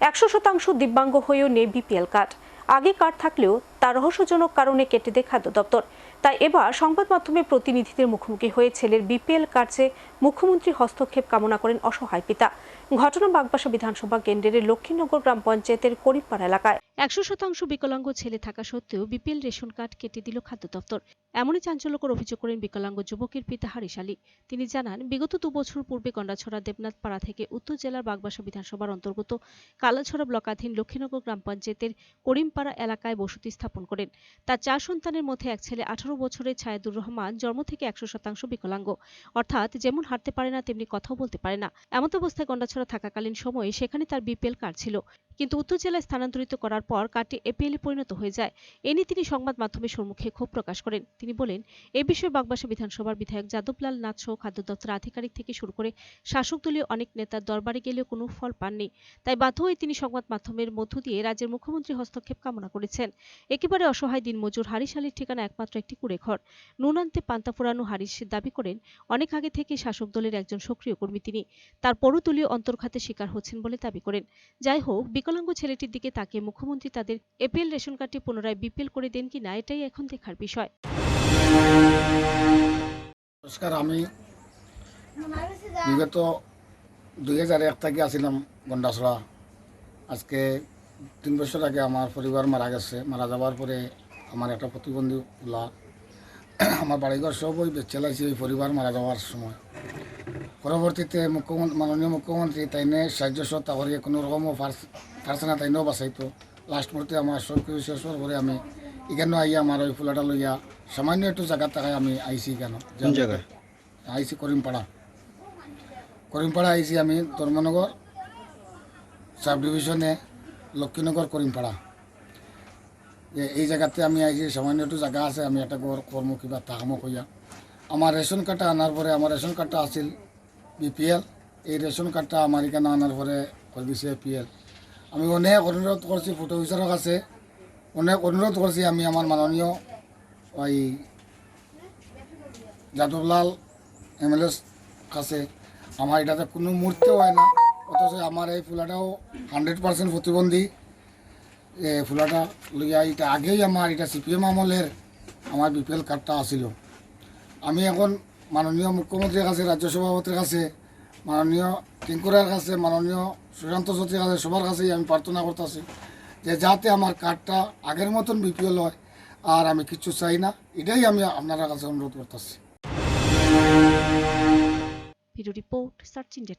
একশো শতাংশ দিব্যাঙ্গ হয়েও নেই বিপিএল কার্ড। আগে কার্ড থাকলেও তা রহস্যজনক কারণে কেটে দেয় খাদ্য দপ্তর। তাই এবার সংবাদ মাধ্যমে প্রতিনিধিদের মুখোমুখি হয়ে ছেলের বিপিএল কার্ডে মুখ্যমন্ত্রী হস্তক্ষেপ কামনা করেন অসহায় পিতা। ঘটনা বাগবাসা বিধানসভা কেন্দ্রের লক্ষ্মীনগর গ্রাম পঞ্চায়েতের করিমপাড়া এলাকায়। একশো শতাংশ বিকলাঙ্গ ছেলে থাকা সত্ত্বেও বিপিএল রেশন কার্ড কেটে দিল খাদ্য দপ্তর। এমনই চাঞ্চল্যকর অভিযোগ করেন বিকলাঙ্গ যুবকের পিতা হারিস আলী। তিনি জানান, বিগত দু বছর পূর্বে গন্ডাছড়া দেবনাথ পাড়া থেকে উত্তর জেলার বাগবাসা বিধানসভার অন্তর্গত কালাছড়া ব্লকাধীন লক্ষ্মীনগর গ্রাম পঞ্চায়েতের করিমপাড়া এলাকায় বসতি স্থাপন করেন। তার চার সন্তানের মধ্যে এক ছেলে আঠারো বছরের ছায়েদুর রহমান, জন্ম থেকে একশো শতাংশ বিকলাঙ্গ। অর্থাৎ যেমন হাঁটতে পারে না, তেমনি কথাও বলতে পারে না। এমত অবস্থায় গন্ডাছড়া থাকাকালীন সময়ে সেখানে তার বিপিএল কার্ড ছিল। কিন্তু উত্তর জেলায় স্থানান্তরিত করার পর কার্ডটি এপিএলে পরিণত হয়ে যায়। এ নিয়ে তিনি সংবাদ মাধ্যমের সম্মুখে ক্ষোভ প্রকাশ করেন। তিনি বলেন, এ বিষয়ে বাগবাসা বিধানসভার বিধায়ক যাদবলাল নাথ সহ খাদ্য দপ্তর আধিকারিক থেকে শুরু করে শাসক দলীয় অনেক নেতার দরবারে গেলেও কোনো ফল পাননি। তাই বাধ্য হয়ে তিনি সংবাদ মাধ্যমের মধ্য দিয়ে রাজ্যের মুখ্যমন্ত্রী হস্তক্ষেপ কামনা করেছেন। একেবারে অসহায় দিনমজুর হারিস আলীর ঠিকানা একমাত্র একটি কুড়েঘর। নুন আনতে পান্তা ফোরানো হারিস দাবি করেন, অনেক আগে থেকে শাসক দলের একজন সক্রিয় কর্মী তিনি। তার পরদলীয় অন্তর্ঘাতের শিকার হচ্ছেন বলে দাবি করেন। যাই হোক বিকলাঙ্গ ছেলেটির দিকে তাকিয়ে মুখ্যমন্ত্রী তাদের এপিএল রেশন কার্ডটি পুনরায় বিপিএল করে দেন কি না, এটাই এখন দেখার বিষয়। নমস্কার, আমি বিগত দুই হাজার এক থেকে আসছিলাম গন্ডাছড়া। আজকে তিন বছর আগে আমার পরিবার মারা গেছে। মারা যাওয়ার পরে আমার একটা প্রতিবন্ধী ওলা আমার বাড়িঘর সব ওই চালাইছি ওই পরিবার মারা যাওয়ার সময়। পরবর্তীতে মুখ্যমন্ত্রী মাননীয় মুখ্যমন্ত্রী তাইনে সাহায্য সত্তা করে কোনো রকমও পারছে না তাইনেও বাঁচাইতো লাস্ট মুহূর্তে আমার সব কিছু শেষ হওয়ার পরে আমি এখানে আইয়া আমার ওই ফুলাটা লইয়া সামান্য একটু জায়গা টাকায় আমি আইছি কেন আইসি করিমপাড়া। করিমপাড়া আইসি আমি ধর্মনগর সাব ডিভিশনে লক্ষ্মীনগর করিমপাড়া। এই জায়গাতে আমি আইসি সামান্য একটু জায়গা আছে আমি একটা ঘর কর্ম কিবা তাহামো কইয়া। আমার রেশন কার্ডটা আনার পরে আমার রেশন কার্ডটা আছিল বিপিএল এই রেশন কার্ডটা আমার এখানে আনার পরে করে দিছে এপিএল আমি অনেক অনুরোধ করছি ফটো অফিসারের কাছে অনেক অনুরোধ করছি আমি আমার মাননীয় ওই যাদবলাল এমএলএস কাছে আমার এটাতে কোনো মুহূর্তেও হয় না, অথচ আমার এই ফুলাটাও হান্ড্রেড পার্সেন্ট প্রতিবন্ধী এ, ফুলাটা লইয়া এটা আগেই আমার এটা সিপিএম আমলের আমার বিপিএল কার্ডটা আসিল আমি এখন মাননীয় মুখ্যমন্ত্রীর কাছে, রাজ্য সভাপতির কাছে, মাননীয় টিঙ্কুরার কাছে, মাননীয় সুশান্ত চৌধুরীর কাছে, সবার কাছেই আমি প্রার্থনা করতেছি যে যাতে আমার কার্ডটা আগের মতন বিপিএল হয় আর আমি কিছু চাই না, এটাই আমি আপনার কাছে অনুরোধ করতেছি। Report, search India